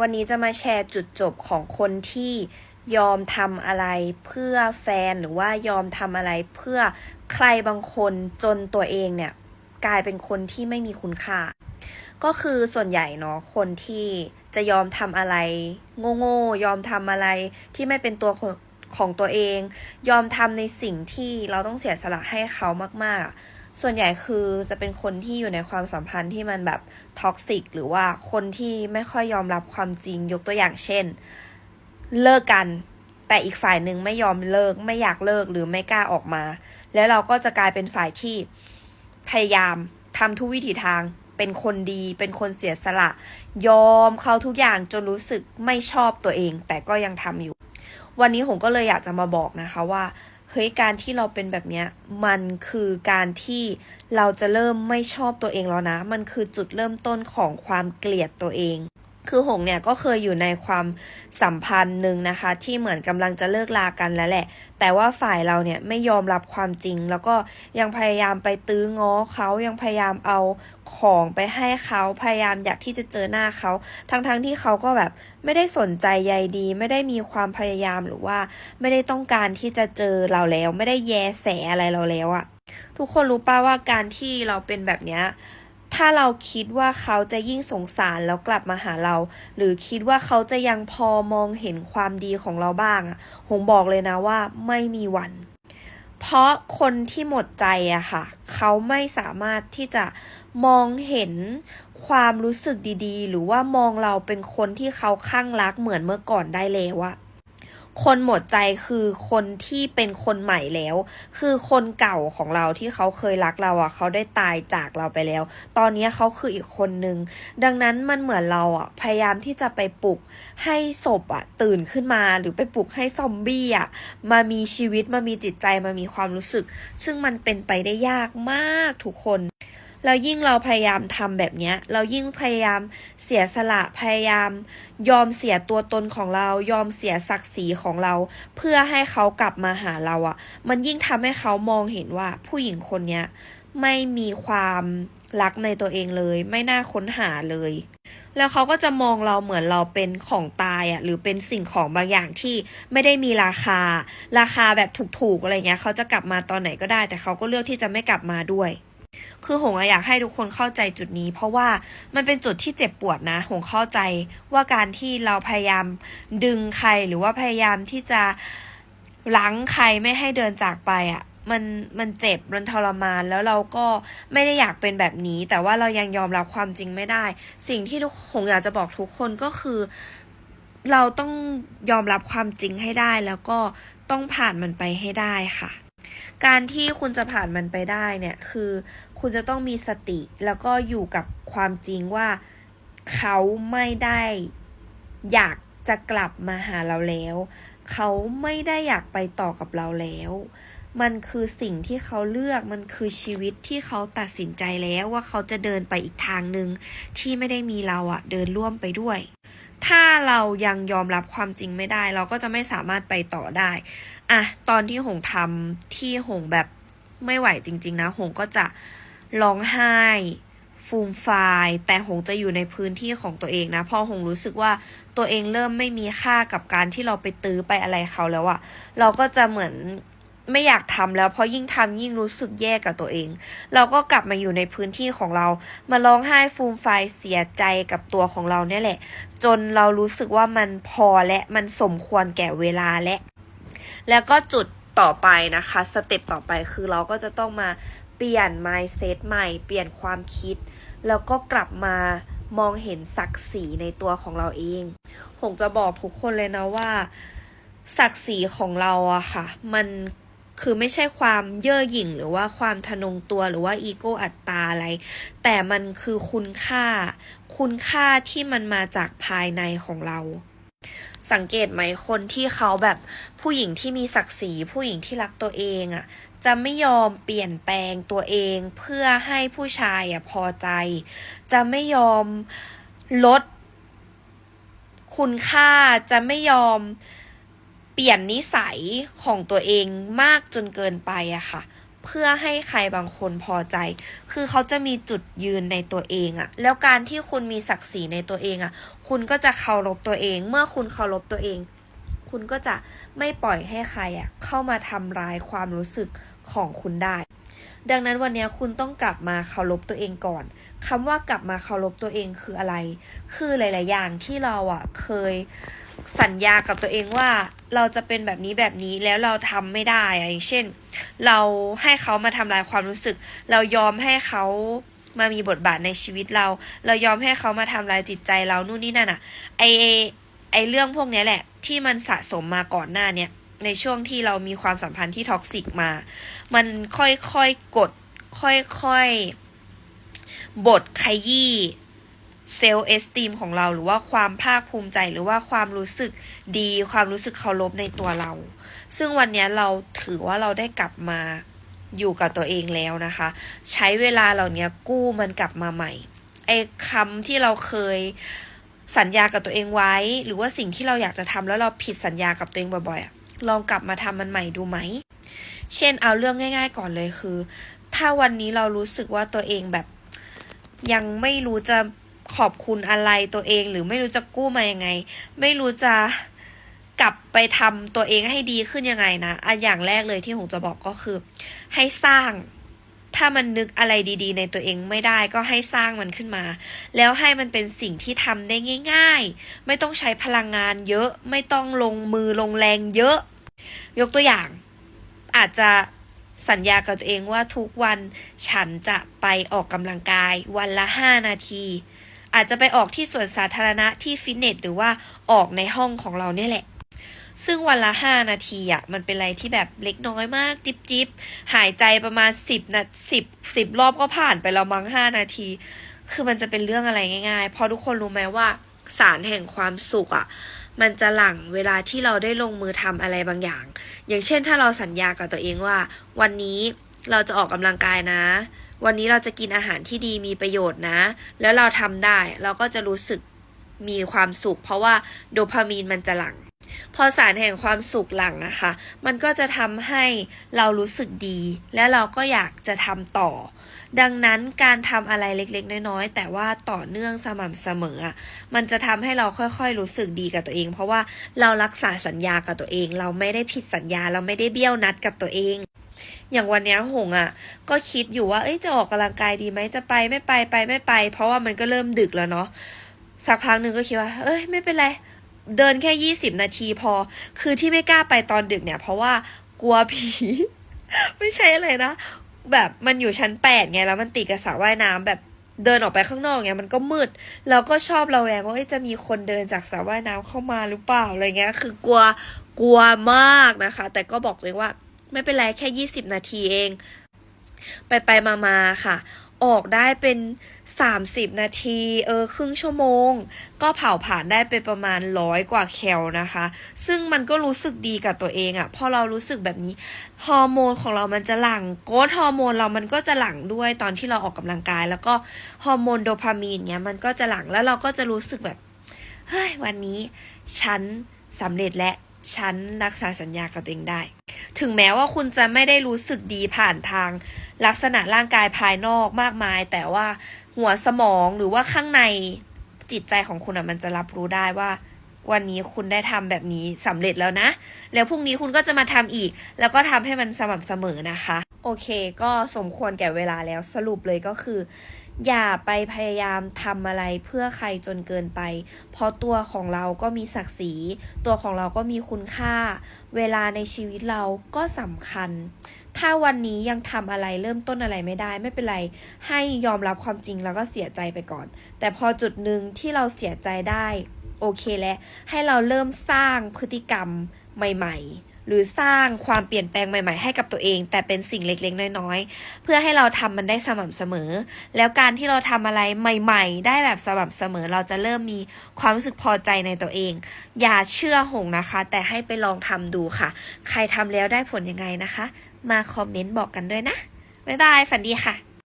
วันนี้จะมาแชร์จุดจบของคนที่ยอมทำอะไรเพื่อแฟนหรือว่ายอมทำอะไรเพื่อใครบางคนจนตัวเองเนี่ย กลายเป็นคนที่ไม่มีคุณค่า ก็คือส่วนใหญ่เนาะคนที่จะยอมทำอะไร โง่ๆยอมทำอะไรที่ไม่เป็นตัวของตัวเอง ยอมทำในสิ่งที่เราต้องเสียสละให้เขามากๆ ส่วนใหญ่คือจะเป็นคนที่อยู่ในความสัมพันธ์ที่มันแบบท็อกซิกหรือว่าคนที่ไม่ค่อยยอมรับความจริงยกตัวอย่างเช่น เลิกกัน แต่อีกฝ่ายหนึ่งไม่ยอมเลิก ไม่อยากเลิกหรือไม่กล้าออกมา แล้วเราก็จะกลายเป็นฝ่ายที่พยายามทำทุกวิถีทางเป็นคนดี เป็นคนเสียสละ ยอมเขาทุกอย่างจนรู้สึกไม่ชอบตัวเอง แต่ก็ยังทำอยู่ วันนี้ผมก็เลยอยากจะมาบอกนะคะว่า เฮ้ยการที่เราเป็นแบบเนี้ยมันคือการที่เราจะเริ่มไม่ชอบตัวเองแล้วนะ มันคือจุดเริ่มต้นของความเกลียดตัวเอง คือหงเนี่ยก็เคยอยู่ในความสัมพันธ์หนึ่งนะคะ ที่เหมือนกำลังจะเลิกลากันแล้วแหละ แต่ว่าฝ่ายเราเนี่ยไม่ยอมรับความจริง แล้วก็ยังพยายามไปตื้อง้อเขายังพยายามเอาของไปให้เขาพยายามอยากที่จะเจอหน้าเขาทั้งๆทที่เขาก็แบบไม่ได้สนใจใยดี ไม่ได้มีความพยายามหรือว่า ไม่ได้ต้องการที่จะเจอเราแล้ว ไม่ได้แยแสอะไรเราแล้วอะทุกคนรู้ป่าว่าการที่เราเป็นแบบเนี้ย ถ้าเราคิดว่าเขาจะยิ่งสงสารแล้วกลับมาหาเรา หรือคิดว่าเขาจะยังพอมองเห็นความดีของเราบ้างอะหงบอกเลยนะว่าไม่มีวัน เพราะคนที่หมดใจอะค่ะ เขาไม่สามารถที่จะมองเห็นความรู้สึกดีๆ หรือว่ามองเราเป็นคนที่เขาข้างรักเหมือนเมื่อก่อนได้แล้วอะ คนหมดใจคือคนที่เป็นคนใหม่แล้ว คือคนเก่าของเราที่เขาเคยรักเราอะ เขาได้ตายจากเราไปแล้ว ตอนนี้เขาคืออีกคนนึง ดังนั้นมันเหมือนเราอะ พยายามที่จะไปปลุกให้ศพอะ ตื่นขึ้นมาหรือไปปลุกให้ซอมบี้อะ มามีชีวิตมามีจิตใจมามีความรู้สึก ซึ่งมันเป็นไปได้ยากมากทุกคน แล้วยิ่งเราพยายามทำแบบเนี้ย เรายิ่งพยายามเสียสละพยายาม ยอมเสียตัวตนของเรา ยอมเสียศักดิ์ศรีของเรา เพื่อให้เขากลับมาหาเราอะ่ะ มันยิ่งทำให้เขามองเห็นว่าผู้หญิงคนเนี้ยไม่มีความรักในตัวเองเลย ไม่น่าค้นหาเลย แล้วเขาก็จะมองเราเหมือนเราเป็นของตายอะ่ะหรือเป็นสิ่งของบางอย่างที่ไม่ได้มีราคา ราคาแบบถูกๆอะไรเงี้ยเขาจะกลับมาตอนไหนก็ได้ แต่เขาก็เลือกที่จะไม่กลับมาด้วย คือหงอยากให้ทุกคนเข้าใจจุดนี้ เพราะว่ามันเป็นจุดที่เจ็บปวดนะ หงเข้าใจว่าการที่เราพยายามดึงใครหรือว่าพยายามที่จะล้างใครไม่ให้เดินจากไปอะ่ะมันมันเจ็บมันทรมานแล้วเราก็ไม่ได้อยากเป็นแบบนี้ แต่ว่าเรายังยอมรับความจริงไม่ได้ สิ่งที่ทุกหงอยากจะบอกทุกคนก็คือ เราต้องยอมรับความจริงให้ได้ แล้วก็ต้องผ่านมันไปให้ได้ค่ะ การที่คุณจะผ่านมันไปได้เนี่ยคือคุณจะต้องมีสติแล้วก็อยู่กับความจริงว่าเขาไม่ได้อยากจะกลับมาหาเราแล้ว เขาไม่ได้อยากไปต่อกับเราแล้ว มันคือสิ่งที่เขาเลือก มันคือชีวิตที่เขาตัดสินใจแล้วว่าเขาจะเดินไปอีกทางหนึ่งที่ไม่ได้มีเราอะเดินร่วมไปด้วย ถ้าเรายังยอมรับความจริงไม่ได้ เราก็จะไม่สามารถไปต่อได้อะตอนที่หงทำที่หงแบบไม่ไหวจริง ๆ นะ หงก็จะร้องไห้ฟูมฟายแต่หงจะอยู่ในพื้นที่ของตัวเองนะพอหงรู้สึกว่าตัวเองเริ่มไม่มีค่ากับการที่เราไปตื้อไปอะไรเขาแล้วอะเราก็จะเหมือน ไม่อยากทำแล้วเพราะยิ่งทำยิ่งรู้สึกแย่กับตัวเอง เราก็กลับมาอยู่ในพื้นที่ของเรา มาร้องไห้ฟูมไฟเสียใจกับตัวของเราเนี่ยแหละ จนเรารู้สึกว่ามันพอและมันสมควรแก่เวลาและ แล้วก็จุดต่อไปนะคะสเต็ปต่อไปคือเราก็จะต้องมาเปลี่ยน mindset ใหม่ เปลี่ยนความคิด แล้วก็กลับมามองเห็นศักดิ์ศรีในตัวของเราเองผมจะบอกทุกคนเลยนะว่าศักดิ์ศรีของเราอะค่ะ มัน คือไม่ใช่ความเย่อหยิ่งหรือว่าความทะนงตัวหรือว่าอีโก้อัตตาอะไร แต่มันคือคุณค่า คุณค่าที่มันมาจากภายในของเรา สังเกตไหมคนที่เขาแบบผู้หญิงที่มีศักดิ์ศรีผู้หญิงที่รักตัวเองอะ่ะจะไม่ยอมเปลี่ยนแปลงตัวเองเพื่อให้ผู้ชายอะพอใจ จะไม่ยอมลด คุณค่าจะไม่ยอม เปลี่ยนนิสัยของตัวเองมากจนเกินไปอะค่ะ เพื่อให้ใครบางคนพอใจ คือเขาจะมีจุดยืนในตัวเองอะแล้วการที่คุณมีศักดิ์ศรีในตัวเองอะคุณก็จะเคารพตัวเอง เมื่อคุณเคารพตัวเอง คุณก็จะไม่ปล่อยให้ใครอะเข้ามาทำร้ายความรู้สึกของคุณได้ ดังนั้นวันนี้คุณต้องกลับมาเคารพตัวเองก่อนคำว่ากลับมาเคารพตัวเองคืออะไร คือหลาย ๆ อย่างที่เราอะเคย สัญญากับตัวเองว่าเราจะเป็นแบบนี้แบบนี้แล้วเราทำไม่ได้อะอย่างเช่น เราให้เขามาทำลายความรู้สึก เรายอมให้เขามามีบทบาทในชีวิตเรา เรายอมให้เขามาทำลายจิตใจเรานู่นนี่นั่นอะไอไอเรื่องพวกนี้แหละ ที่มันสะสมมาก่อนหน้าเนี้ยในช่วงที่เรามีความสัมพันธ์ที่ท็อกซิกมา มันค่อยๆกด ค่อยๆบทขยี้ เซลล์เอสตีมของเราหรือว่าความภาคภูมิใจหรือว่าความรู้สึกดี ความรู้สึกเคารพในตัวเรา ซึ่งวันนี้เราถือว่าเราได้กลับมาอยู่กับตัวเองแล้วนะคะ ใช้เวลาเหล่านี้กู้มันกลับมาใหม่ไอ้คำที่เราเคยสัญญากับตัวเองไว้ หรือว่าสิ่งที่เราอยากจะทำแล้วเราผิดสัญญากับตัวเองบ่อยๆลองกลับมาทำมันใหม่ดูไหม เช่นเอาเรื่องง่าย ๆ ก่อนเลยคือ ถ้าวันนี้เรารู้สึกว่าตัวเองแบบยังไม่รู้จะ ขอบคุณอะไรตัวเอง หรือไม่รู้จะกู้มายังไง ไม่รู้จะกลับไปทำตัวเองให้ดีขึ้นยังไงนะอันอย่างแรกเลยที่ผมจะบอกก็คือ ให้สร้าง ถ้ามันนึกอะไรดีๆ ในตัวเองไม่ได้ก็ให้สร้างมันขึ้นมา แล้วให้มันเป็นสิ่งที่ทำได้ง่าย ๆ ไม่ต้องใช้พลังงานเยอะ ไม่ต้องลงมือลงแรงเยอะ ยกตัวอย่าง อาจจะสัญญากับตัวเองว่าทุกวันฉันจะไปออกกำลังกายวันละ 5 นาที อาจจะไปออกที่สวนสาธารณะที่ฟิตเนสหรือว่าออกในห้องของเราเนี่ยแหละ ซึ่งวันละ 5 นาทีอะมันเป็นอะไรที่แบบเล็กน้อยมาก จิบจิบหายใจประมาณ 10นาสิบสิบรอบก็ผ่านไปแล้วมั้ง5นาที คือมันจะเป็นเรื่องอะไรง่ายๆ เพราะทุกคนรู้ไหมว่าสารแห่งความสุขอะ มันจะหลั่งเวลาที่เราได้ลงมือทำอะไรบางอย่าง อย่างเช่นถ้าเราสัญญากับตัวเองว่า วันนี้เราจะออกกำลังกายนะ วันนี้เราจะกินอาหารที่ดีมีประโยชน์นะ แล้วเราทำได้เราก็จะรู้สึก มีความสุข เพราะว่าโดพามีนมันจะหลั่งพอสารแห่งความสุขหลั่งนะคะ มันก็จะทำให้เรารู้สึกดี และเราก็อยากจะทำต่อ ดังนั้นการทำอะไรเล็กๆ น้อยๆ แต่ว่าต่อเนื่องสม่ำเสมอ มันจะทำให้เราค่อยๆ รู้สึกดีกับตัวเอง เพราะว่าเรารักษาสัญญากับตัวเอง เราไม่ได้ผิดสัญญา เราไม่ได้เบี้ยวนัดกับตัวเองอย่างวันนี้หงอะ่ะ ก็คิดอยู่ว่าเอ้ยจะออกกำลังกายดีไหมจะไปไม่ไปไปไม่ไป เพราะว่ามันก็เริ่มดึกแล้วเนาะ สักพักหนึ่งก็คิดว่า เอ้ย ไม่เป็นไร เดินแค่ยี่สิบนาทีพอ คือที่ไม่กล้าไปตอนดึกเนี่ย เพราะว่ากลัวผี ไม่ใช่อะไรนะ แบบมันอยู่ชั้นแปดไง แล้วมันติดกับสระว่ายน้ำแบบเดินออกไปข้างนอกไงมันก็มืด แล้วก็ชอบระแวงว่าจะมีคนเดินจากสระว่ายน้ำเข้ามาหรือเปล่าอะไรเงี้ย คือกลัวกลัวมากนะคะ แต่ก็บอกเลยว่า ไม่เป็นไรแค่ยี่สิบนาทีเอง ไปไปมามาค่ะ ออกได้เป็นสามสิบนาทีเออครึ่งชั่วโมง ก็เผาผ่านได้ไปประมาณร้อยกว่าแคลนะคะ ซึ่งมันก็รู้สึกดีกับตัวเองอะ่ะพอเรารู้สึกแบบนี้ฮอร์โมนของเรามันจะหลั่งโกรทฮอร์โมนเรามันก็จะหลั่งด้วยตอนที่เราออกกำลังกาย แล้วก็ฮอร์โมนโดพามีนเนี้ยมันก็จะหลั่งแล้วเราก็จะรู้สึกแบบเฮ้ยวันนี้ฉันสำเร็จและ ฉันรักษาสัญญากับตัวเองได้ ถึงแม้ว่าคุณจะไม่ได้รู้สึกดีผ่านทาง ลักษณะร่างกายภายนอกมากมาย แต่ว่าหัวสมองหรือว่าข้างในจิตใจของคุณอะมันจะรับรู้ได้ว่า วันนี้คุณได้ทำแบบนี้สำเร็จแล้วนะ แล้วพรุ่งนี้คุณก็จะมาทำอีก แล้วก็ทำให้มันสม่ำเสมอนะคะ โอเค ก็สมควรแก่เวลาแล้วสรุปเลยก็คือ อย่าไปพยายามทำอะไรเพื่อใครจนเกินไป เพราะตัวของเราก็มีศักดิ์ศรี ตัวของเราก็มีคุณค่า เวลาในชีวิตเราก็สำคัญ ถ้าวันนี้ยังทำอะไรเริ่มต้นอะไรไม่ได้ไม่เป็นไร ให้ยอมรับความจริงแล้วก็เสียใจไปก่อน แต่พอจุดหนึ่งที่เราเสียใจได้ โอเคแล้วให้เราเริ่มสร้างพฤติกรรมใหม่ ๆ หรือสร้างความเปลี่ยนแปลงใหม่ ๆ ให้กับตัวเอง แต่เป็นสิ่งเล็กๆ น้อยๆ เพื่อให้เราทำมันได้สม่ำเสมอ แล้วการที่เราทำอะไรใหม่ ๆ ได้แบบสม่ำเสมอ เราจะเริ่มมีความรู้สึกพอใจในตัวเอง อย่าเชื่อหงนะคะ แต่ให้ไปลองทำดูค่ะ ใครทำแล้วได้ผลยังไงนะคะ มาคอมเมนต์บอกกันด้วยนะบ๊ายบายฝันดีค่ะ